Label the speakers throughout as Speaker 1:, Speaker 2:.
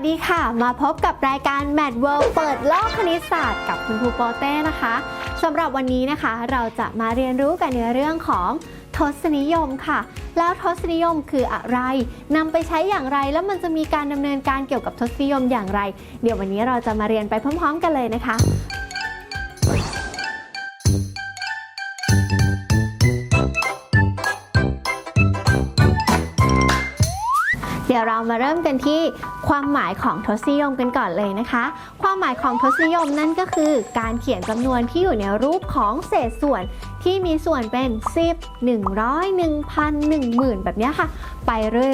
Speaker 1: สวัสดีค่ะ มาพบกับรายการ Mad World เปิดโลกคณิตศาสตร์กับคุณครูโปเต้นะคะสำหรับวันนี้นะคะเราจะมาเรียนรู้กันในเรื่องของทศนิยมค่ะ แล้วทศนิยมคืออะไรนำไปใช้อย่างไรแล้วมันจะมีการดำเนินการเกี่ยวกับทศนิยมอย่างไร เดี๋ยววันนี้เราจะมาเรียนไปพร้อม ๆ กันเลยนะคะ เดี๋ยวเรามาเริ่มกันที่ความหมายของทศนิยมกันก่อนเลยนะคะ ความหมายของทศนิยมนั่นก็คือ การเขียนจำนวนที่อยู่ในรูปของเศษส่วน ที่มีส่วนเป็น 10 100 1,000 10,000 แบบนี้ค่ะ ไป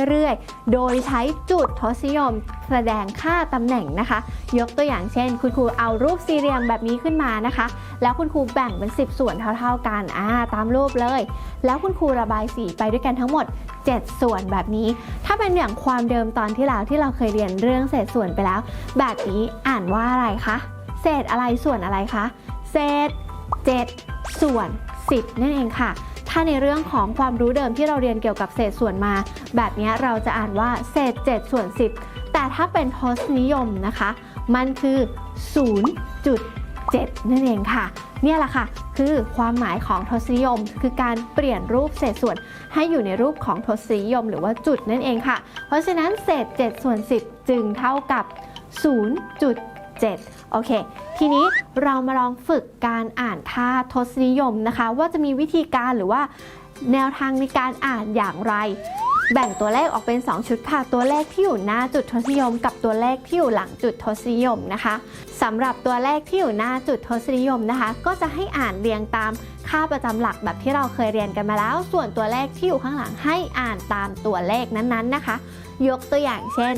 Speaker 1: เรื่อยๆ โดยใช้จุดทศนิยมแสดงค่าตำแหน่งนะคะ ยกตัวอย่างเช่น คุณครูเอารูปสี่เหลี่ยมแบบนี้ขึ้นมานะคะ แล้วคุณครูแบ่งเป็น 10 ส่วนเท่าๆกันอ่าตามรูปเลย แล้วคุณครูระบายสีไปด้วยกันทั้งหมด 7 ส่วนแบบนี้ ถ้าเป็นอย่างความเดิมตอนที่แล้วที่เราเคยเรียนเรื่องเศษส่วนไปแล้ว แบบนี้อ่านว่าอะไรคะเศษอะไรส่วนอะไรคะเศษ 7 ส่วน 10 นั่นเองค่ะ ถ้าในเรื่องของความรู้เดิมที่เราเรียนเกี่ยวกับเศษส่วนมา แบบนี้เราจะอ่านว่าเศษ 7 ส่วน 10 แต่ถ้าเป็นทศนิยมนะคะ มันคือ 0.7 นั่นเองค่ะ เนี่ยแหละค่ะ คือความหมายของทศนิยม คือการเปลี่ยนรูปเศษส่วนให้อยู่ในรูปของทศนิยม หรือว่าจุดนั่นเองค่ะ เพราะฉะนั้นเศษ 7 ส่วน 10 จึงเท่ากับ 0.7 โอเค ทีนี้เรามาลองฝึกการอ่านท่าทศนิยมนะคะ ว่าจะมีวิธีการหรือว่าแนวทางในการอ่านอย่างไร แบ่งตัวเลขออกเป็น 2 ชุดค่ะ ตัวเลขที่อยู่หน้าจุดทศนิยม กับตัวเลขที่อยู่หลังจุดทศนิยมนะคะสำหรับตัวเลขที่อยู่หน้าจุดทศนิยมนะคะ ก็จะให้อ่านเรียงตามค่าประจำหลักแบบที่เราเคยเรียนกันมาแล้ว ส่วนตัวเลขที่อยู่ข้างหลังให้อ่านตามตัวเลขนั้นๆนะคะ ยกตัวอย่างเช่น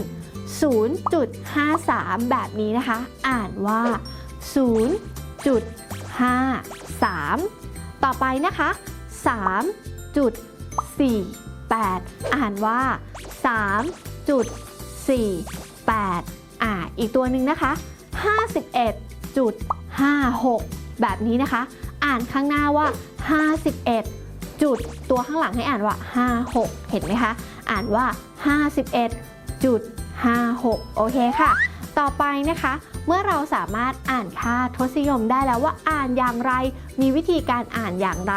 Speaker 1: 0.53 แบบนี้นะคะ อ่านว่า 0.53 ต่อไปนะคะ 3.48 อ่านว่า 3.48 อ่าอีกตัวหนึ่งนะคะ 51.56 แบบนี้นะคะ อ่านข้างหน้าว่า 51 จุด ตัวข้างหลังให้อ่านว่า 56 เห็นไหมคะ อ่านว่า 51จุด 56 โอเคค่ะ ต่อไปนะคะ เมื่อเราสามารถอ่านค่าทศนิยมได้แล้วว่าอ่านอย่างไร มีวิธีการอ่านอย่างไร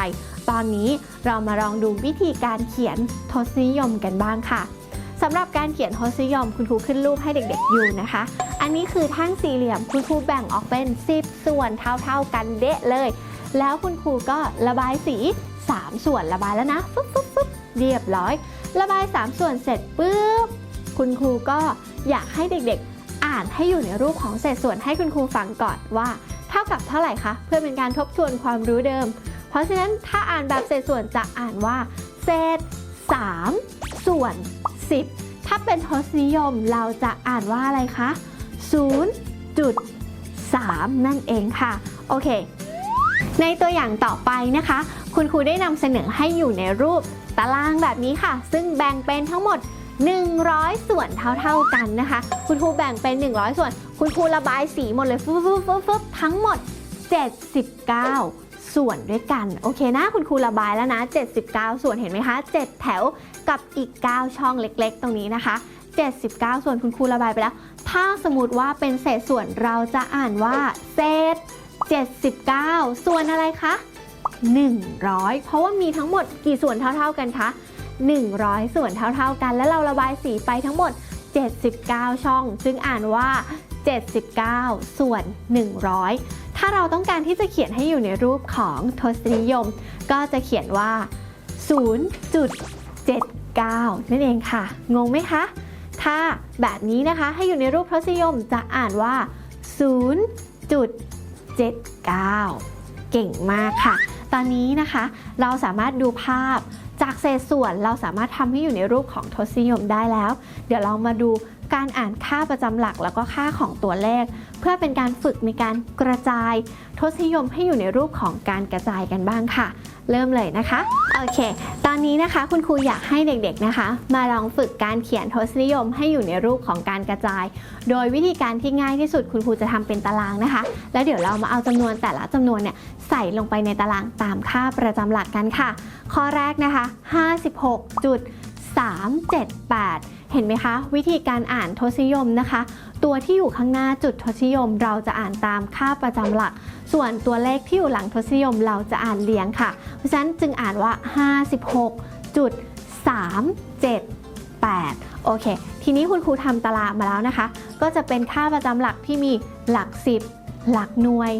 Speaker 1: ตอนนี้เรามาลองดูวิธีการเขียนทศนิยมกันบ้างค่ะสำหรับการเขียนทศนิยมคุณครูขึ้นรูปให้เด็กๆอยู่นะคะ อันนี้คือแท่งสี่เหลี่ยมคุณครูแบ่งออกเป็น 10 ส่วนเท่าๆกันเดะเลย แล้วคุณครูก็ระบายสี 3 ส่วนระบายแล้วนะฟึ๊บฟึ๊บฟึ๊บเรียบร้อย ระบาย 3 ส่วนเสร็จปุ๊บ คุณครูก็อยากให้เด็กๆ อ่านให้อยู่ในรูปของเศษส่วนให้คุณครูฟังก่อนว่า เท่ากับเท่าไหร่คะเพื่อเป็นการทบทวนความรู้เดิม เพราะฉะนั้นถ้าอ่านแบบเศษส่วนจะอ่านว่า เศษ 3 ส่วน 10 ถ้าเป็นทศนิยมเราจะอ่านว่าอะไรคะ0.3 นั่นเองค่ะ โอเค ในตัวอย่างต่อไปนะคะ คุณครูได้นำเสนอให้อยู่ในรูปตารางแบบนี้ค่ะ ซึ่งแบ่งเป็นทั้งหมด 100 ส่วนเท่าๆกันนะคะ คุณครูแบ่งเป็น 100 ส่วน คุณครูระบายสีหมดเลยฟึบฟึบฟึบฟึบทั้งหมด 79 ส่วนด้วยกัน โอเคนะ คุณครูระบายแล้วนะ 79 ส่วนเห็นไหมคะ 7 แถวกับอีก 9 ช่องเล็กๆ ตรงนี้นะคะ 79 ส่วนคุณครูระบายไปแล้ว ถ้าสมมติว่าเป็นเศษส่วนเราจะอ่านว่าเศษ 79 ส่วนอะไรคะ100 เพราะว่ามีทั้งหมดกี่ส่วนเท่า ๆกันคะ 100 ส่วนเท่าๆกัน แล้วเราระบายสีไปทั้งหมด 79 ช่องซึ่งอ่านว่า 79 ส่วน 100 ถ้าเราต้องการที่จะเขียนให้อยู่ในรูปของทศนิยม ก็จะเขียนว่า 0.79 นั่นเองค่ะ งงไหมคะ ถ้าแบบนี้นะคะให้อยู่ในรูปทศนิยมจะอ่านว่า 0.79 เก่งมากค่ะ ตอนนี้นะคะเราสามารถดูภาพ จากเศษส่วนเราสามารถทำให้อยู่ในรูปของทศนิยมได้แล้ว เดี๋ยวเรามาดู การอ่านค่าประจำหลักแล้วก็ค่าของตัวเลข เพื่อเป็นการฝึกในการกระจาย ทศนิยมให้อยู่ในรูปของการกระจายกันบ้างค่ะ เริ่มเลยนะคะ โอเค ตอนนี้นะคะคุณครูอยากให้เด็กๆนะคะ มาลองฝึกการเขียนทศนิยมให้อยู่ในรูปของการกระจาย โดยวิธีการที่ง่ายที่สุดคุณครูจะทำเป็นตารางนะคะ แล้วเดี๋ยวเรามาเอาจำนวนแต่ละจำนวนเนี่ยใส่ลงไปในตารางตามค่าประจำหลักกันค่ะ ข้อแรกนะคะ 56.378 เห็นไหมคะ วิธีการอ่านทศนิยมนะคะ ตัวที่อยู่ข้างหน้าจุดทศนิยม เราจะอ่านตามค่าประจำหลัก ส่วนตัวเลขที่อยู่หลังทศนิยมเราจะอ่านเรียงค่ะ เพราะฉะนั้นจึงอ่านว่า 56.378 โอเค ทีนี้คุณครูทำตารางมาแล้วนะคะ ก็จะเป็นค่าประจำหลักที่มีหลัก 10 หลักหน่วย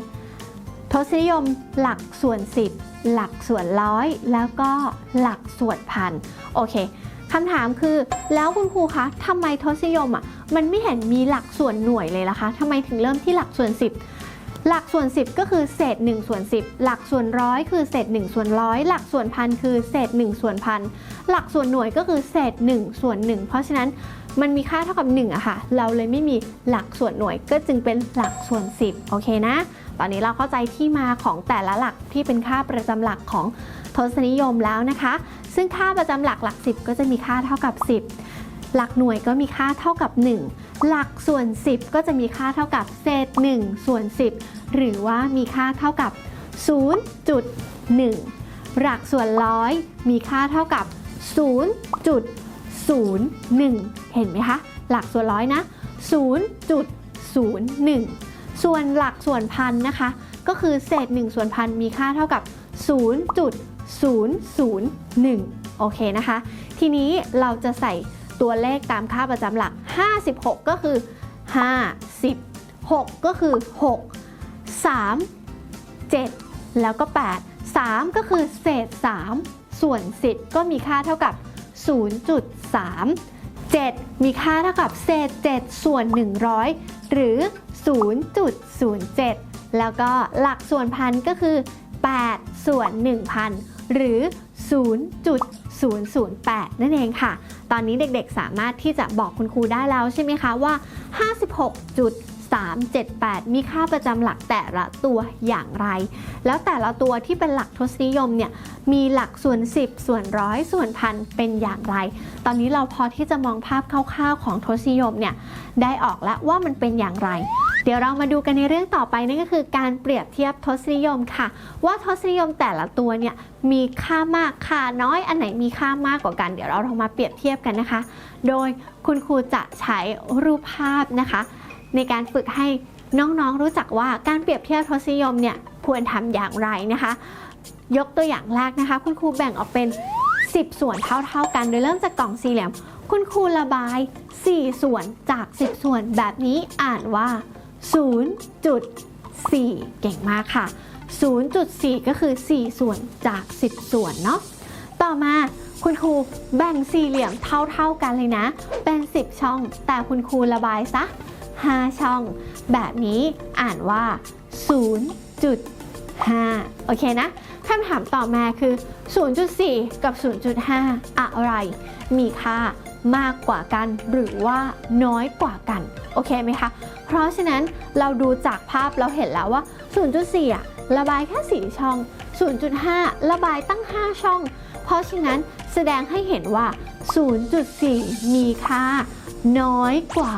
Speaker 1: ทศนิยมหลักส่วน 10 หลักส่วนร้อย แล้วก็หลักส่วนพัน โอเค คำถามคือ แล้วคุณครูคะทำไมทศนิยมอะมันไม่เห็นมีหลักส่วนหน่วยเลยล่ะคะทำไมถึงเริ่มที่หลักส่วน 10 หลักส่วน 10 ก็คือเศษ1ส่วน10 หลักส่วนร้อยคือเศษ1ส่วนร้อยหลักส่วนพันคือเศษ1ส่วนพันหลักส่วนหน่วยก็คือเศษ1ส่วน1 เพราะฉะนั้นมันมีค่าเท่ากับ1อะค่ะ เราเลยไม่มีหลักส่วนหน่วยก็จึงเป็นหลักส่วน 10 โอเคนะ ตอนนี้เราเข้าใจที่มาของแต่ละหลักที่เป็นค่าประจำหลักของ ทศนิยมแล้วนะคะ ซึ่งค่าประจำหลักหลัก 10 ก็จะมีค่าเท่ากับ 10 หลักหน่วยก็มีค่าเท่ากับ 1 หลักส่วน 10 ก็จะมีค่าเท่ากับเศษ 1 ส่วน 10 หรือว่ามีค่าเท่ากับ 0.1 หลักส่วนร้อยมีค่าเท่ากับ 0.01 เห็นไหมคะ หลักส่วนร้อยนะ 0.01 ส่วนหลักส่วนพันนะคะ ก็คือเศษ 1 ส่วนพันมีค่าเท่ากับ 001 โอเคนะคะ ทีนี้เราจะใส่ตัวเลขตามค่าประจำหลัก 56 ก็คือ 50 6 ก็คือ 6 3 7 แล้วก็ 8 3 ก็คือเศษ 3 ส่วน 10 ก็มีค่าเท่ากับ 0.3 7 มีค่าเท่ากับเศษ 7 ส่วน 100 หรือ 0.07 แล้วก็หลักส่วนพันก็คือ 8 ส่วน 1,000 หรือ 0.008 นั่นเองค่ะ ตอนนี้เด็กๆสามารถที่จะบอกคุณครูได้แล้วใช่ไหมคะว่า 56. 378 มีค่าประจำหลักแต่ละตัวอย่างไร แล้วแต่ละตัวที่เป็นหลักทศนิยมเนี่ยมีหลักส่วน 10 ส่วนร้อยส่วนพันเป็นอย่างไร ตอนนี้เราพอที่จะมองภาพคร่าวๆของทศนิยมเนี่ยได้ออกแล้วว่ามันเป็นอย่างไร เดี๋ยวเรามาดูกันในเรื่องต่อไปนั่นก็คือการเปรียบเทียบทศนิยมค่ะ ว่าทศนิยมแต่ละตัวเนี่ยมีค่ามากค่าน้อยอันไหนมีค่ามากกว่ากัน เดี๋ยวเราลองมาเปรียบเทียบกันนะคะ โดยคุณครูจะใช้รูปภาพนะคะ ในการฝึกให้น้องๆรู้จักว่าการเปรียบเทียบทศนิยมเนี่ยควรทำอย่างไรนะคะ ยกตัวอย่างแรกนะคะ คุณครูแบ่งออกเป็น 10 ส่วนเท่า ๆ กัน โดยเริ่มจากกล่องสี่เหลี่ยม คุณครูระบาย 4 ส่วนจาก 10 ส่วนแบบนี้อ่านว่า 0.4 เก่งมากค่ะ 0.4 ก็คือ 4 ส่วนจาก 10 ส่วนเนาะต่อมาคุณครูแบ่งสี่เหลี่ยมเท่าๆกันเลยนะ เป็น 10 ช่อง แต่คุณครูระบายซะ 5 ช่อง แบบนี้อ่านว่า 0.5 โอเคนะคำถามต่อมาคือ 0.4 กับ 0.5 อะไร มีค่ามากกว่ากันหรือว่าน้อยกว่ากัน โอเคไหมคะ เพราะฉะนั้นเราดูจากภาพเราเห็นแล้วว่า 0.4 ระบายแค่ 4 ช่อง 0.5 ระบายตั้ง 5 ช่อง เพราะฉะนั้นแสดงให้เห็นว่า 0.4 มีค่า น้อยกว่า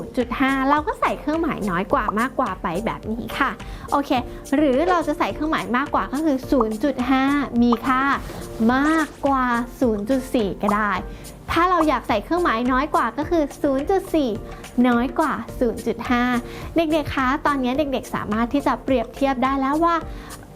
Speaker 1: 0.5 เราก็ใส่เครื่องหมายน้อยกว่ามากกว่าไปแบบนี้ค่ะ โอเค หรือเราจะใส่เครื่องหมายมากกว่าก็คือ 0.5 มีค่ามากกว่า 0.4 ก็ได้ ถ้าเราอยากใส่เครื่องหมายน้อยกว่าก็คือ 0.4 น้อยกว่า 0.5 เด็กๆ คะ ตอนนี้เด็กๆ สามารถที่จะเปรียบเทียบได้แล้วว่า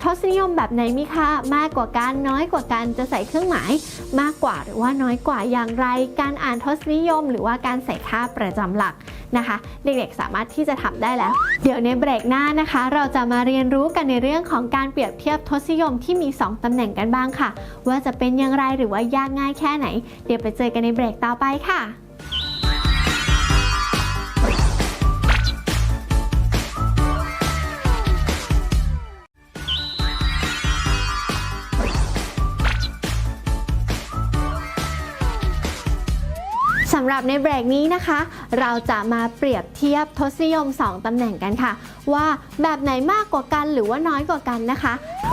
Speaker 1: ทศนิยมแบบไหนมีค่ามากกว่ากันน้อยกว่ากันจะใส่เครื่องหมาย มากกว่าหรือว่าน้อยกว่าอย่างไร การอ่านทศนิยม หรือว่าการใส่ค่าประจำหลักนะคะ เด็กๆสามารถที่จะทำได้แล้ว เดี๋ยวในเบรกหน้านะคะ เราจะมาเรียนรู้กันในเรื่องของการเปรียบเทียบทศนิยมที่มี 2ตำแหน่งกันบ้างค่ะ ว่าจะเป็นอย่างไรหรือว่ายากง่ายแค่ไหน เดี๋ยวไปเจอกันในเบรกต่อไปค่ะ หรับในเบรกนี้นะคะ เราจะมาเปรียบเทียบทศนิยม 2 ตำแหน่งกันค่ะ ว่าแบบไหนมากกว่ากันหรือว่าน้อยกว่ากันนะคะ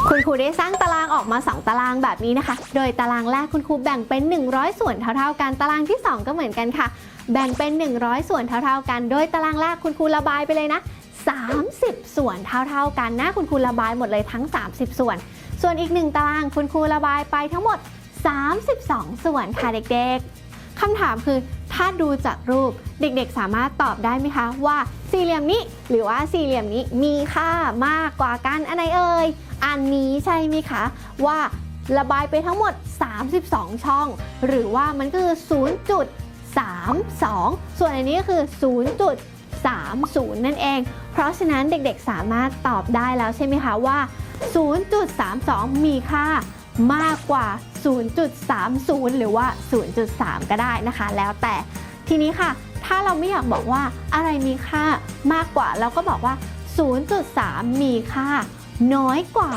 Speaker 1: คุณครูได้สร้างตารางออกมา 2 ตารางแบบนี้นะคะ โดยตารางแรกคุณครูแบ่งเป็น 100 ส่วนเท่าๆกันตารางที่ 2 ก็เหมือนกันค่ะ แบ่งเป็น 100 ส่วนเท่าๆกัน โดยตารางแรกคุณครูระบายไปเลยนะ30 ส่วนเท่าๆกันนะคุณครูระบายหมดเลยทั้ง 30 ส่วน ส่วนอีกหนึ่งตารางคุณครูระบายไปทั้งหมด 32 ส่วนค่ะเด็กๆ คำถามคือถ้าดูจากรูปเด็กๆ สามารถตอบได้ไหมคะ ว่าสี่เหลี่ยมนี้หรือว่าสี่เหลี่ยมนี้มีค่ามากกว่ากันอันไหนเอ่ยอันนี้ใช่ไหมคะ ว่าระบายไปทั้งหมด 32 ช่อง หรือว่ามันคือ 0.32 ส่วนอันนี้ก็คือ 0.30 นั่นเอง เพราะฉะนั้นเด็กๆ สามารถตอบได้แล้วใช่ไหมคะว่า 0.32 มีค่า มากกว่า 0.30 หรือว่า 0.3 ก็ได้นะคะ แล้วแต่ทีนี้ค่ะ ถ้าเราไม่อยากบอกว่าอะไรมีค่ามากกว่า เราก็บอกว่า 0.3 มีค่า น้อยกว่า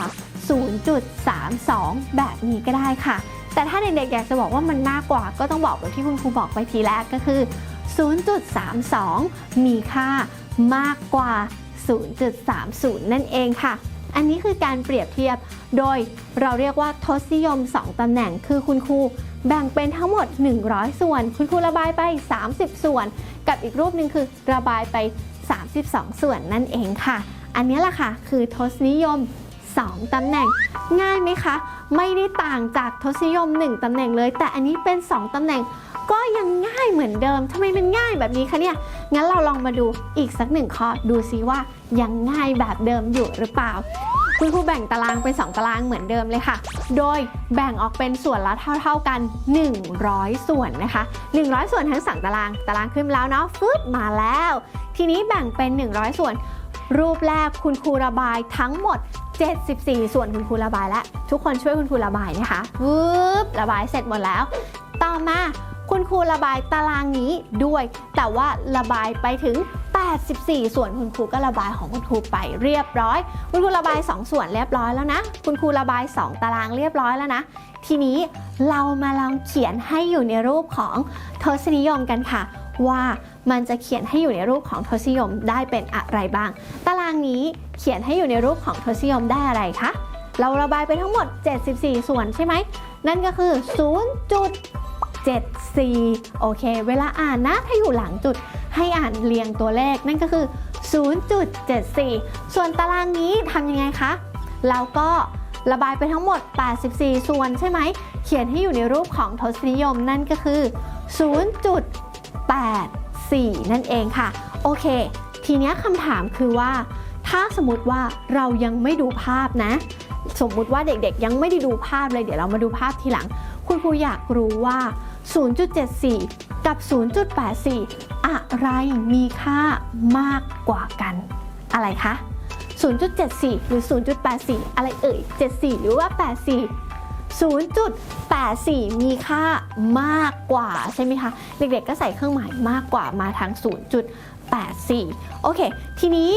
Speaker 1: 0.32 แบบนี้ก็ได้ค่ะ แต่ถ้าเด็กๆอยากจะบอกว่ามันมากกว่า ก็ต้องบอกแบบที่คุณครูบอกไปทีแรกก็คือ 0.32 มีค่ามากกว่า 0.30 นั่นเองค่ะ อันนี้คือการเปรียบเทียบ โดยเราเรียกว่าทศนิยม 2 ตำแหน่ง คือคุณครูแบ่งเป็นทั้งหมด 100 ส่วน คุณครูระบายไป 30 ส่วน กับอีกรูปหนึ่งคือระบายไป 32 ส่วนนั่นเองค่ะ อันนี้แหละค่ะคือทศนิยม 2 ตำแหน่ง ง่ายไหมคะ ไม่ได้ต่างจากทศนิยม 1 ตำแหน่งเลย แต่อันนี้เป็น 2 ตำแหน่ง ก็ยังง่ายเหมือนเดิมทำไมมันง่ายแบบนี้คะเนี่ย งั้นเราลองมาดูอีกสักหนึ่งข้อดูซิว่ายังง่ายแบบเดิมอยู่หรือเปล่าคุณครูแบ่งตารางเป็น 2 ตารางเหมือนเดิมเลยค่ะ โดยแบ่งออกเป็นส่วนละเท่า ๆกัน 100 ส่วนนะคะ 100 ส่วนทั้ง 2 ตาราง ตารางขึ้นแล้วเนาะฟึบมาแล้ว ทีนี้แบ่งเป็น 100 ส่วน รูปแรกคุณครูระบายทั้งหมด 74 ส่วนคุณครูระบายแล้ว ทุกคนช่วยคุณครูระบายนะคะวืบระบายเสร็จหมดแล้ว ต่อมา คุณครูระบายตารางนี้ด้วย แต่ว่าระบายไปถึง 84 ส่วนคุณครูก็ระบายของคุณครูไปเรียบร้อย คุณครูระบาย 2 ส่วนเรียบร้อยแล้วนะ คุณครูระบาย 2 ตารางเรียบร้อยแล้วนะ ทีนี้เรามาลองเขียนให้อยู่ในรูปของทศนิยมกันค่ะ ว่ามันจะเขียนให้อยู่ในรูปของทศนิยมได้เป็นอะไรบ้าง ตารางนี้เขียนให้อยู่ในรูปของทศนิยมได้อะไรคะเราระบายไปทั้งหมด 74 ส่วนใช่ไหม นั่นก็คือ 0. 0.74โอเค เวลาอ่านนะ ถ้าอยู่หลังจุดให้อ่านเรียงตัวเลขนั่นก็คือ 0.74 ส่วนตารางนี้ทำยังไงคะ เราก็ระบายไปทั้งหมด 84 ส่วนใช่ไหม เขียนให้อยู่ในรูปของทศนิยมนั่นก็คือ 0.84 นั่นเองค่ะ โอเค ทีนี้คำถามคือว่า ถ้าสมมติว่าเรายังไม่ดูภาพนะ สมมุติว่าเด็กๆ ยังไม่ได้ดูภาพเลย เดี๋ยวเรามาดูภาพทีหลัง คุณครูอยากรู้ว่า 0.74 กับ 0.84 อะไรมีค่ามากกว่ากัน อะไรคะ 0.74 หรือ 0.84 อะไรเอ่ย 74 หรือว่า 84 0.84 มีค่ามากกว่าใช่ไหมคะ เด็กๆก็ใส่เครื่องหมายมากกว่ามาทาง 0.84 โอเค ทีนี้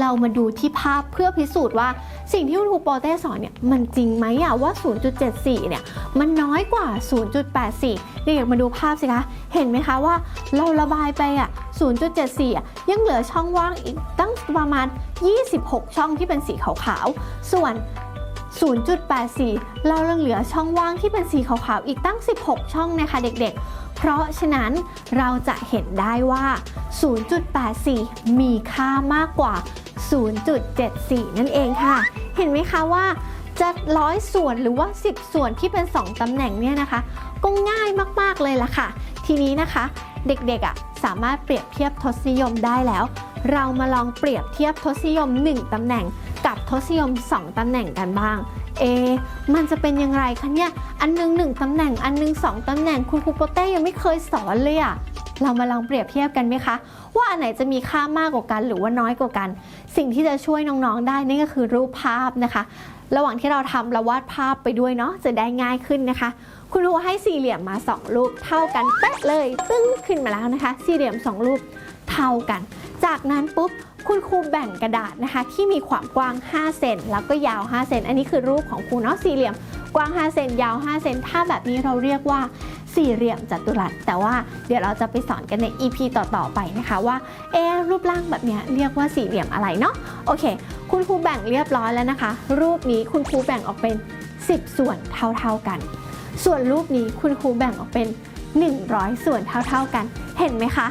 Speaker 1: เรามาดูที่ภาพเพื่อพิสูจน์ว่าสิ่งที่คุณครูโปเต้สอนเนี่ยมันจริงไหมอะว่า 0.74 เนี่ยมันน้อยกว่า 0.84 เด็กๆมาดูภาพสิคะ เห็นไหมคะว่าเราระบายไปอะ0.74อะยังเหลือช่องว่างอีกตั้งประมาณ 26 ช่องที่เป็นสีขาวๆ ส่วน 0.84 เรายังเหลือช่องว่างที่เป็นสีขาวๆ อีกตั้ง 16 ช่องนะคะเด็กๆ เพราะฉะนั้นเราจะเห็นได้ว่า 0.84 มีค่ามากกว่า 0.74 นั่นเองค่ะ เห็นไหมคะว่าจะร้อยส่วนหรือว่า 10 ส่วนที่เป็น 2ตำแหน่งเนี่ยนะคะ ก็ง่ายมาก ๆ เลยล่ะค่ะ ทีนี้นะคะเด็กๆอะสามารถเปรียบเทียบทศนิยมได้แล้ว เรามาลองเปรียบเทียบทศนิยม 1ตำแหน่งกับทศนิยม 2ตำแหน่งกันบ้าง เอะมันจะเป็นยังไงคะเนี่ย อันหนึงหนึ่งตำแหน่ง อันหนึงสองตำแหน่ง คุณครูโปเต้ยังไม่เคยสอนเลยอะเรามาลองเปรียบเทียบกันไหมคะ ว่าอันไหนจะมีค่ามากกว่ากัน หรือว่าน้อยกว่ากัน สิ่งที่จะช่วยน้องๆได้นั่ก็คือรูปภาพนะคะ ระหว่างที่เราทำเราวาดภาพไปด้วยเนาะจะได้ง่ายขึ้นนะคะ คุณครูให้สี่เหลี่ยมมา 2 รูปเท่ากันเป๊ะเลยตึ้งขึ้นมาแล้วนะคะ สี่เหลี่ยม 2 รูปเท่ากัน จากนั้นปุ๊บ คุณครูแบ่งกระดาษนะคะ ที่มีความกว้าง 5 เซนแล้วก็ยาว 5 เซนอันนี้คือรูปของครูเนาะสี่เหลี่ยมกว้าง 5 เซนยาว 5 เซนถ้าแบบนี้เราเรียกว่าสี่เหลี่ยมจัตุรัส แต่ว่าเดี๋ยวเราจะไปสอนกันใน EP ต่อๆไปนะคะว่าเอ๊รูปร่างแบบนี้เรียกว่าสี่เหลี่ยมอะไรเนาะโอเค คุณครูแบ่งเรียบร้อยแล้วนะคะ รูปนี้คุณครูแบ่งออกเป็น 10 ส่วนเท่าๆกัน ส่วนรูปนี้คุณครูแบ่งออกเป็น 100 ส่วนเท่าๆกัน เห็นไหมคะ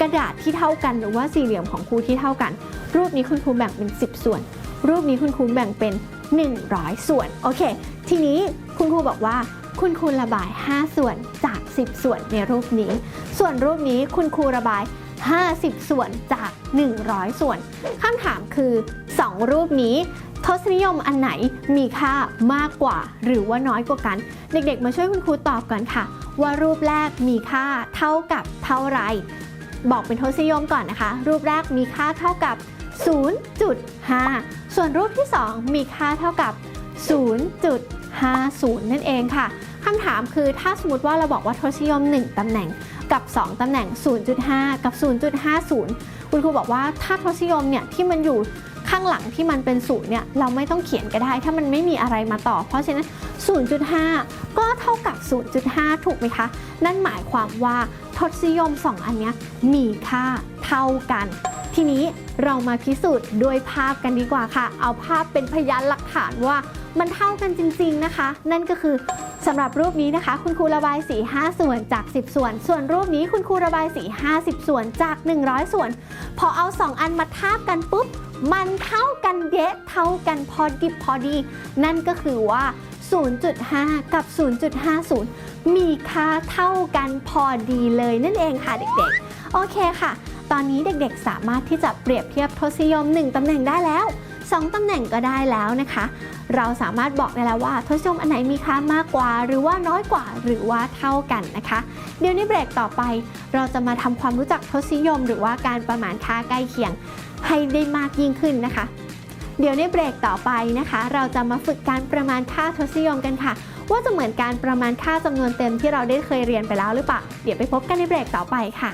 Speaker 1: กระดาษที่เท่ากันหรือว่าสี่เหลี่ยมของครูที่เท่ากัน รูปนี้คุณครูแบ่งเป็น 10 ส่วน รูปนี้คุณครูแบ่งเป็น 100 ส่วนโอเค ทีนี้คุณครูบอกว่าคุณครูระบาย 5 ส่วนจาก 10 ส่วนในรูปนี้ ส่วนรูปนี้คุณครูระบาย 50 ส่วนจาก 100 ส่วนคำถามคือ 2 รูปนี้ทศนิยมอันไหนมีค่ามากกว่าหรือว่าน้อยกว่ากัน เด็กๆ มาช่วยคุณครูตอบกันค่ะ ว่ารูปแรกมีค่าเท่ากับเท่าไหร บอกเป็นทศนิยมก่อนนะคะ รูปแรกมีค่าเท่ากับ 0.5 ส่วนรูปที่ 2 มีค่าเท่ากับ 0.50 นั่นเองค่ะคำถามคือถ้าสมมติว่าเราบอกว่าทศนิยม 1ตำแหน่งกับ 2ตำแหน่ง 0.5 กับ 0.50 คุณครูบอกว่าถ้าทศนิยมเนี่ยที่มันอยู่ ข้างหลังที่มันเป็นศูนย์เนี่ยเราไม่ต้องเขียนก็ได้ ถ้ามันไม่มีอะไรมาต่อ เพราะฉะนั้น 0.5 ก็เท่ากับ 0.5 ถูกไหมคะ นั่นหมายความว่าทศนิยม 2 อันเนี้ยมีค่าเท่ากัน ทีนี้เรามาพิสูจน์ด้วยภาพกันดีกว่าค่ะ เอาภาพเป็นพยานหลักฐานว่ามันเท่ากันจริง ๆนะคะ นั่นก็คือสำหรับรูปนี้นะคะ คุณครูระบายสี 5 ส่วนจาก 10 ส่วน ส่วนรูปนี้คุณครูระบายสี 50 ส่วนจาก 100 ส่วน พอเอา 2 อันมาทาบกันปุ๊บ มันเท่ากันเดะเท่ากันพอดิบพอดี นั่นก็คือว่า 0.5 กับ 0.50 มีค่าเท่ากันพอดีเลยนั่นเองค่ะเด็กๆ โอเคค่ะ ตอนนี้เด็กๆสามารถที่จะเปรียบเทียบทศนิยม 1 ตำแหน่งได้แล้ว 2 ตำแหน่งก็ได้แล้วนะคะ เราสามารถบอกได้แล้วว่าทศนิยมอันไหนมีค่ามากกว่า หรือว่าน้อยกว่าหรือว่าเท่ากันนะคะ เดี๋ยวในเบรกต่อไป เราจะมาทำความรู้จักทศนิยม หรือว่าการประมาณค่าใกล้เคียง ให้ได้มากยิ่งขึ้นนะคะ เดี๋ยวในเบรกต่อไปนะคะ เราจะมาฝึกการประมาณค่าทศนิยมกันค่ะ ว่าจะเหมือนการประมาณค่าจำนวนเต็มที่เราได้เคยเรียนไปแล้วหรือเปล่า เดี๋ยวไปพบกันในเบรกต่อไปค่ะ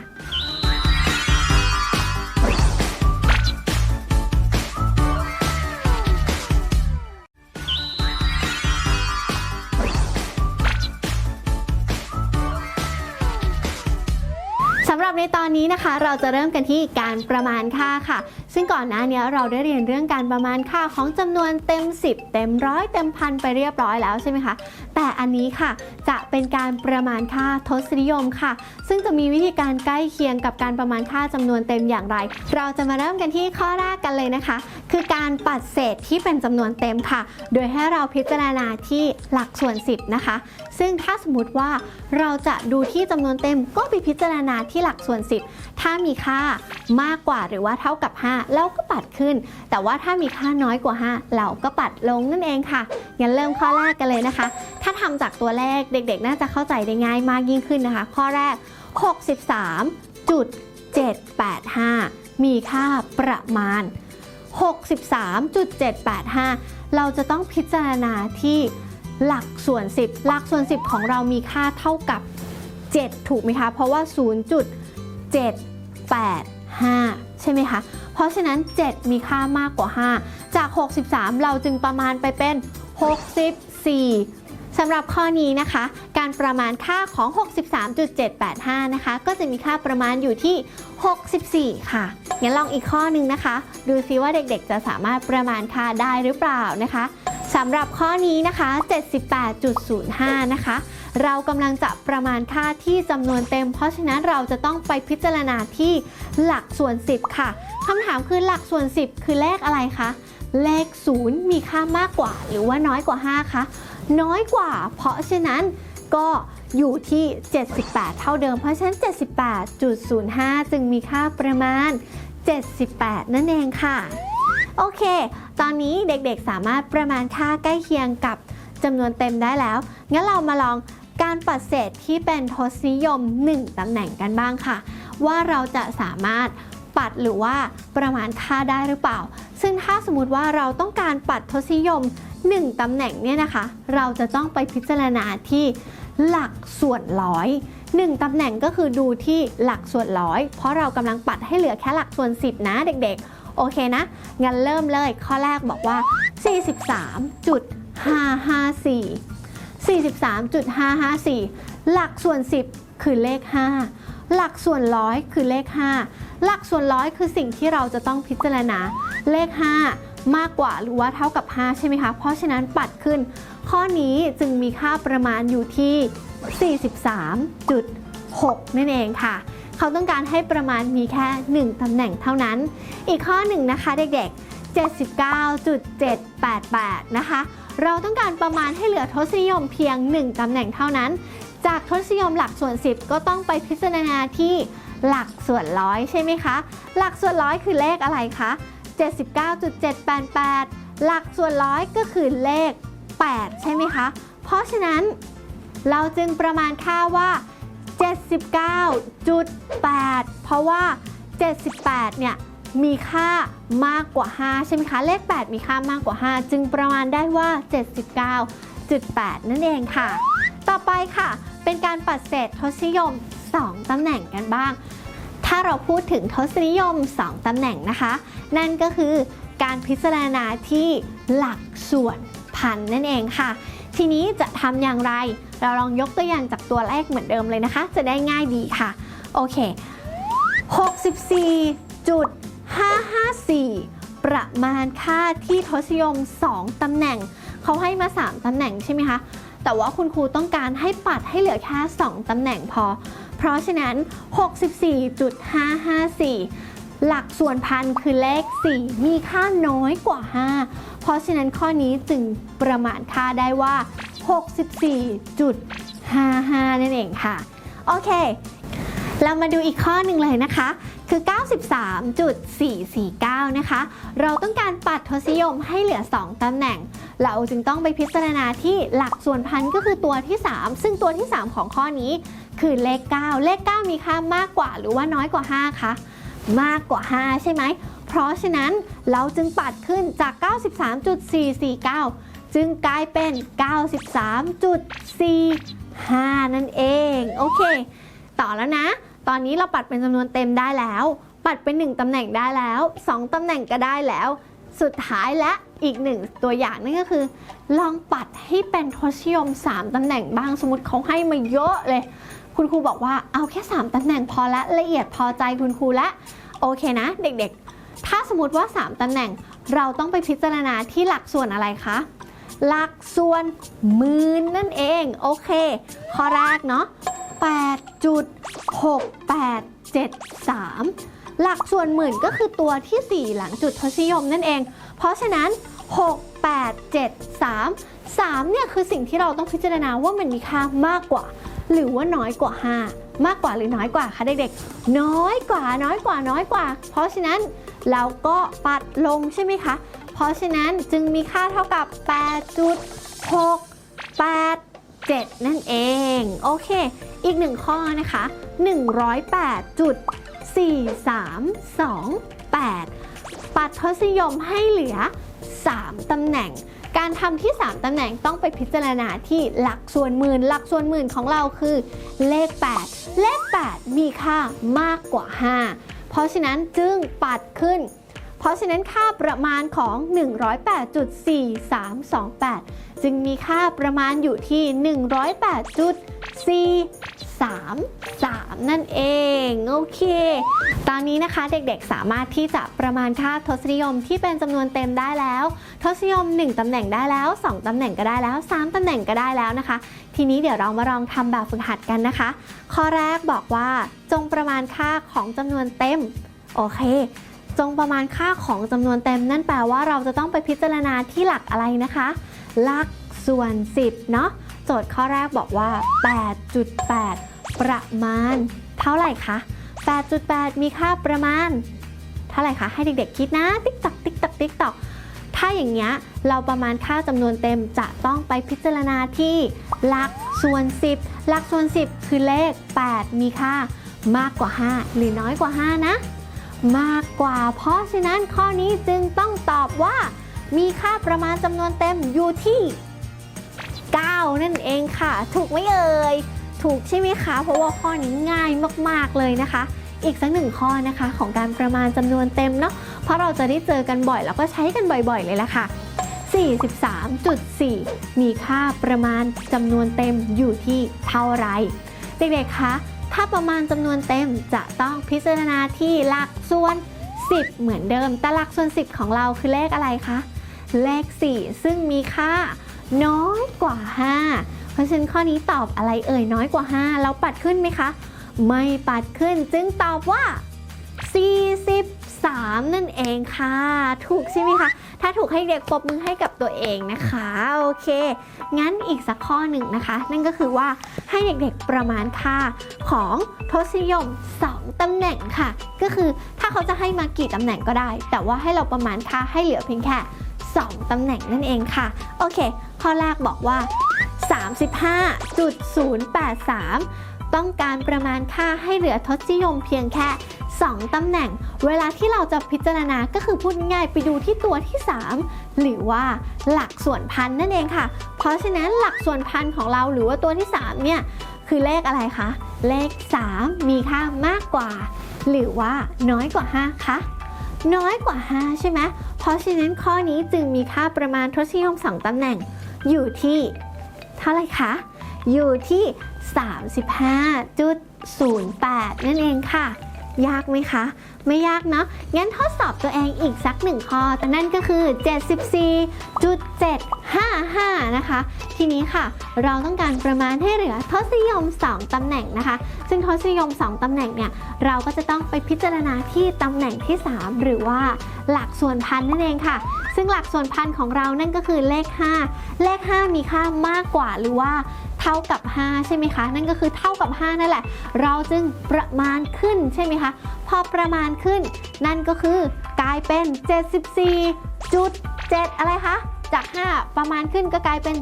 Speaker 1: ตอนนี้นะคะ เราจะเริ่มกันที่การประมาณค่าค่ะ ซึ่งก่อนหน้านี้เราได้เรียนเรื่องการประมาณค่าของจำนวนเต็ม 10 เต็มร้อยเต็มพันไปเรียบร้อยแล้วใช่ไหมคะแต่อันนี้ค่ะจะเป็นการประมาณค่าทศนิยมค่ะ ซึ่งจะมีวิธีการใกล้เคียงกับการประมาณค่าจำนวนเต็มอย่างไร เราจะมาเริ่มกันที่ข้อแรกกันเลยนะคะ คือการปัดเศษที่เป็นจำนวนเต็มค่ะ โดยให้เราพิจารณาที่หลักส่วน 10 นะคะ ซึ่งถ้าสมมติว่าเราจะดูที่จำนวนเต็มก็ไปพิจารณาที่หลักส่วน 10 ถ้ามีค่ามากกว่าหรือว่าเท่ากับ 5 เราก็ปัดขึ้น แต่ว่าถ้ามีค่าน้อยกว่า 5 เราก็ปัดลงนั่นเองค่ะงั้นเริ่มข้อแรกกันเลยนะคะถ้าทำจากตัวเลขเด็กๆ น่าจะเข้าใจได้ง่ายมากยิ่งขึ้นนะคะ ข้อแรก 63.785 มีค่าประมาณ 63.785 เราจะต้องพิจารณาที่หลักส่วน 10 หลักส่วน 10 ของเรามีค่าเท่ากับ 7 ถูกไหมคะ เพราะว่า 0.785 ใช่ไหมคะ เพราะฉะนั้น 7 มีค่ามากกว่า 5 จาก 63 เราจึงประมาณไปเป็น 64 สำหรับข้อนี้นะคะ การประมาณค่าของ 63.785 นะคะ ก็จะมีค่าประมาณอยู่ที่ 64 ค่ะ งั้นลองอีกข้อหนึ่งนะคะ ดูซิว่าเด็กๆ จะสามารถประมาณค่าได้หรือเปล่านะคะสำหรับข้อนี้นะคะ 78.05 นะคะ เรากำลังจะประมาณค่าที่จำนวนเต็ม เพราะฉะนั้นเราจะต้องไปพิจารณาที่หลักส่วน 10 ค่ะคำถามคือหลักส่วน 10 คือเลขอะไรคะ เลข 0 มีค่ามากกว่าหรือว่าน้อยกว่า 5 คะ น้อยกว่า เพราะฉะนั้นก็อยู่ที่ 78 เท่าเดิม เพราะฉะนั้น 78.05 จึงมีค่าประมาณ 78 นั่นเองค่ะ โอเค ตอนนี้เด็กๆสามารถประมาณค่าใกล้เคียงกับจำนวนเต็มได้แล้ว งั้นเรามาลองการปัดเศษที่เป็นทศนิยม 1ตำแหน่งกันบ้างค่ะ ว่าเราจะสามารถปัดหรือว่าประมาณค่าได้หรือเปล่า ซึ่งถ้าสมมติว่าเราต้องการปัดทศนิยม 1 ตำแหน่งเนี่ยนะคะ เราจะต้องไปพิจารณาที่หลักส่วนร้อย1ตำแหน่งก็คือดูที่หลักส่วนร้อย เพราะเรากำลังปัดให้เหลือแค่หลักส่วน 10 นะเด็กๆ โอเคนะ งั้นเริ่มเลย ข้อแรกบอกว่า 43.554 43.554 หลักส่วน 10 คือเลข 5 หลักส่วนร้อยคือเลข 5 หลักส่วนร้อยคือสิ่งที่เราจะต้องพิจารณา เลข 5 มากกว่าหรือว่าเท่ากับ 5 ใช่ไหมคะ เพราะฉะนั้นปัดขึ้น ข้อนี้จึงมีค่าประมาณอยู่ที่ 43.6 นั่นเองค่ะ เขาต้องการให้ประมาณมีแค่ 1 ตำแหน่งเท่านั้น อีกข้อหนึ่งนะคะเด็กๆ79.788 นะคะ เราต้องการประมาณให้เหลือทศนิยมเพียง 1 ตำแหน่งเท่านั้น จากทศนิยมหลักส่วน 10 ก็ต้องไปพิจารณาที่หลักส่วนร้อยใช่ไหมคะ หลักส่วนร้อยคือเลขอะไรคะ 79.788 หลักส่วนร้อยก็คือเลข 8 ใช่ไหมคะ เพราะฉะนั้นเราจึงประมาณค่าว่า 79.8 เพราะว่า 78 เนี่ยมีค่ามากกว่า 5 ใช่ไหมคะ เลข 8 มีค่ามากกว่า 5 จึงประมาณได้ว่า 79.8 นั่นเองค่ะ ต่อไปค่ะ เป็นการปัดเศษทศนิยม 2 ตำแหน่งกันบ้าง ถ้าเราพูดถึงทศนิยม 2ตำแหน่งนะคะ นั่นก็คือการพิจารณาที่หลักส่วนพันนั่นเองค่ะ ทีนี้จะทำอย่างไร เราลองยกตัวอย่างจากตัวเลขเหมือนเดิมเลยนะคะ จะได้ง่ายดีค่ะ โอเค 64.554 ประมาณค่าที่ทศนิยม 2ตำแหน่ง เขาให้มา 3ตำแหน่งใช่ไหมคะ แต่ว่าคุณครูต้องการให้ปัดให้เหลือแค่ 2ตำแหน่งพอ ราะฉะนั้น 64.554 หลักส่วนพันคือเลข 4 มีค่าน้อยกว่า 5 เพราะฉะนั้นข้อนี้จึงประมาณค่าได้ว่า 64.55 นั่นเองค่ะ โอเค เรามาดูอีกข้อหนึ่งเลยนะคะคือ 93.449 นะคะ เราต้องการปัดทศนิยมให้เหลือ 2 ตำแหน่ง เราจึงต้องไปพิจารณาที่หลักส่วนพันก็คือตัวที่ 3 ซึ่งตัวที่ 3 ของข้อนี้ คือเลข 9 เลข 9 มีค่ามากกว่าหรือว่าน้อยกว่า 5 คะ มากกว่า 5 ใช่ไหม เพราะฉะนั้นเราจึงปัดขึ้นจาก 93.449 จึงกลายเป็น 93.45 นั่นเอง โอเค ต่อแล้วนะ ตอนนี้เราปัดเป็นจำนวนเต็มได้แล้ว ปัดเป็น1ตำแหน่งได้แล้ว 2ตำแหน่งก็ได้แล้ว สุดท้ายและอีกหนึ่งตัวอย่างนั่นก็คือ ลองปัดให้เป็นทศนิยม 3ตำแหน่งบ้างสมมติเขาให้มาเยอะเลย คุณครูบอกว่าเอาแค่ 3 ตำแหน่งพอละละเอียดพอใจคุณครูละโอเคนะ เด็กๆ ถ้าสมมติว่า 3 ตำแหน่งเราต้องไปพิจารณาที่หลักส่วนอะไรคะหลักส่วนหมื่นนั่นเอง โอเค ข้อแรกเนาะ8.6873 หลักส่วนหมื่นก็คือตัวที่ 4 หลังจุดทศนิยมนั่นเอง เพราะฉะนั้น 6873 3เนี่ยคือสิ่งที่เราต้องพิจารณาว่ามันมีค่ามากกว่า หรือว่าน้อยกว่า 5 มากกว่าหรือน้อยกว่าคะเด็กๆ น้อยกว่าน้อยกว่าน้อยกว่า เพราะฉะนั้นเราก็ปัดลงใช่ไหมคะ เพราะฉะนั้นจึงมีค่าเท่ากับ 8.687 นั่นเอง โอเค อีกหนึ่งข้อนะคะ 108.4328 ปัดทศนิยมให้เหลือ 3 ตำแหน่ง การทำที่ 3ตำแหน่งต้องไปพิจารณาที่หลักส่วนหมื่น หลักส่วนหมื่นของเราคือเลข 8 เลข 8 มีค่ามากกว่า 5 เพราะฉะนั้นจึงปัดขึ้น เพราะฉะนั้นค่าประมาณของ 108.4328 จึงมีค่าประมาณอยู่ที่ 108.433 นั่นเอง โอเค ตอนนี้นะคะเด็กๆสามารถที่จะประมาณค่าทศนิยมที่เป็นจำนวนเต็มได้แล้ว ทศนิยม 1ตำแหน่งได้แล้ว 2ตำแหน่งก็ได้แล้ว 3ตำแหน่งก็ได้แล้วนะคะ ทีนี้เดี๋ยวเรามาลองทำแบบฝึกหัดกันนะคะ ข้อแรกบอกว่าจงประมาณค่าของจำนวนเต็ม โอเค จงประมาณค่าของจำนวนเต็ม นั่นแปลว่าเราจะต้องไปพิจารณาที่หลักอะไรนะคะ หลักส่วน 10 เนาะโจทย์ข้อแรกบอกว่า 8.8 ประมาณ เท่าไหร่คะ 8.8 มีค่าประมาณ เท่าไหร่คะ ให้เด็กๆคิดนะ ติ๊กตักติ๊กตักติ๊กตักถ้าอย่างเงี้ยเราประมาณค่าจำนวนเต็มจะต้องไปพิจารณาที่หลักส่วน 10 หลักส่วน 10 คือเลข 8 มีค่ามากกว่า 5 หรือน้อยกว่า 5 นะ มากกว่า เพราะฉะนั้นข้อนี้จึงต้องตอบว่า มีค่าประมาณจำนวนเต็มอยู่ที่ 9 นั่นเองค่ะ ถูกไหมเอ่ยถูกใช่ไหมคะ เพราะว่าข้อนี้ง่ายมากๆเลยนะคะ อีกสักหนึ่งข้อนะคะของการประมาณจำนวนเต็มเนาะเพราะเราจะได้เจอกันบ่อยแล้วก็ใช้กันบ่อยๆเลยละค่ะ43.4 มีค่าประมาณจำนวนเต็มอยู่ที่เท่าไร เด็กๆ คะ ถ้าประมาณจำนวนเต็มจะต้องพิจารณาที่หลักส่วน 10 เหมือนเดิม แต่หลักส่วน 10 ของเราคือเลขอะไรคะ เลข 4 ซึ่งมีค่าน้อยกว่า 5 เพราะฉะนั้นข้อนี้ตอบอะไรเอ่ยน้อยกว่า5แล้วปัดขึ้นไหมคะ ไม่ปัดขึ้นจึงตอบว่า 43 นั่นเองค่ะ ถูกใช่ไหมคะ ถ้าถูกให้เด็กปรบมือให้กับตัวเองนะคะ โอเค งั้นอีกสักข้อหนึ่งนะคะ นั่นก็คือว่าให้เด็กๆประมาณค่าของทศนิยม 2 ตำแหน่งค่ะ ก็คือถ้าเขาจะให้มากี่ตำแหน่งก็ได้ แต่ว่าให้เราประมาณค่าให้เหลือเพียงแค่ 2 ตำแหน่งนั่นเองค่ะ โอเค ข้อแรกบอกว่า 35.083 ต้องการประมาณค่าให้เหลือทศนิยมเพียงแค่ 2 ตำแหน่ง เวลาที่เราจะพิจารณาก็คือพูดง่ายไปดูที่ตัวที่ 3 หรือว่าหลักส่วนพันนั่นเองค่ะ เพราะฉะนั้นหลักส่วนพันของเราหรือว่าตัวที่ 3 เนี่ยคือเลขอะไรคะ เลข 3 มีค่ามากกว่า หรือว่าน้อยกว่า 5 คะน้อยกว่า 5 ใช่ไหม เพราะฉะนั้นข้อนี้จึงมีค่าประมาณทศนิยม2ตำแหน่ง อยู่ที่ เท่าไรคะ อยู่ที่ 35.08 นั่นเองค่ะ ยากไหมคะ ไม่ยากเนาะงั้นทดสอบตัวเองอีกสักหนึ่งข้อแต่นั่นก็คือ 74.755 นะคะ ทีนี้ค่ะ เราต้องการประมาณให้เหลือทศนิยม 2 ตำแหน่งนะคะ ซึ่งทศนิยม 2 ตำแหน่งเนี่ย เราก็จะต้องไปพิจารณาที่ตำแหน่งที่ 3 หรือว่าหลักส่วนพันนั่นเองค่ะ ซึ่งหลักส่วนพันของเรานั่นก็คือเลข 5 เลข 5 มีค่ามากกว่าหรือว่า เท่ากับ 5 ใช่ไหมคะ นั่นก็คือเท่ากับ 5 นั่นแหละ เราจึงประมาณขึ้นใช่ไหมคะ พอประมาณขึ้น นั่นก็คือกลายเป็น 74.7 อะไรคะ จาก 5 ประมาณขึ้นก็กลายเป็น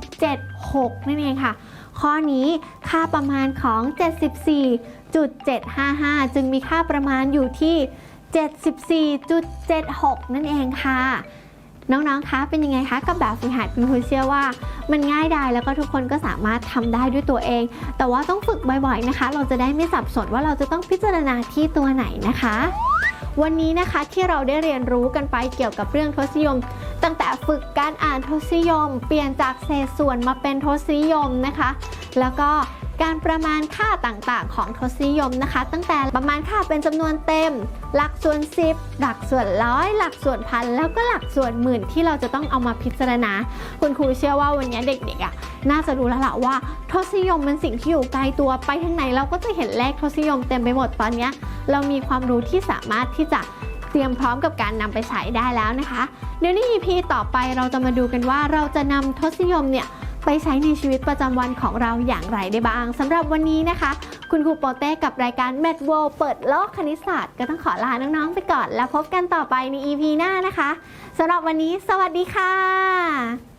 Speaker 1: 76 นั่นเองค่ะ ข้อนี้ค่าประมาณของ 74.755 จึงมีค่าประมาณอยู่ที่ 74.76 นั่นเองค่ะ น้องๆ คะ เป็นยังไงคะ กับแบบฝึกหัดคุณครูเชื่อว่า มันง่ายดายแล้วก็ทุกคนก็สามารถทำได้ด้วยตัวเอง แต่ว่าต้องฝึกบ่อยๆนะคะ เราจะได้ไม่สับสนว่าเราจะต้องพิจารณาที่ตัวไหนนะคะ วันนี้นะคะที่เราได้เรียนรู้กันไปเกี่ยวกับเรื่องทศนิยม ตั้งแต่ฝึกการอ่านทศนิยม เปลี่ยนจากเศษส่วนมาเป็นทศนิยมนะคะ แล้วก็ การประมาณค่าต่างๆ ของทศนิยมนะคะ ตั้งแต่ประมาณค่าเป็นจำนวนเต็ม หลักส่วน 10 หลักส่วนร้อย หลักส่วนพัน แล้วก็หลักส่วนหมื่นที่เราจะต้องเอามาพิจารณา คุณครูเชื่อว่าวันนี้เด็กๆอะน่าจะรู้แล้วล่ะว่าทศนิยมเป็นสิ่งที่อยู่ไกลตัวไปทางไหนเราก็จะเห็นเลขทศนิยมเต็มไปหมดตอนนี้เรามีความรู้ที่สามารถที่จะเตรียมพร้อมกับการนำไปใช้ได้แล้วนะคะ เดี๋ยวใน EP ต่อไปเราจะมาดูกันว่าเราจะนำทศนิยมเนี่ย ไปใช้ในชีวิตประจำวันของเราอย่างไรได้บ้างสำหรับวันนี้นะคะ คุณครูโปเต้กับรายการ m e d w o r l d เปิดโลกคณิตศาสตร์ก็ต้องขอลาน้องๆไปก่อน แล้วพบกันต่อไปใน EP หน้านะคะสำหรับวันนี้ สวัสดีค่ะ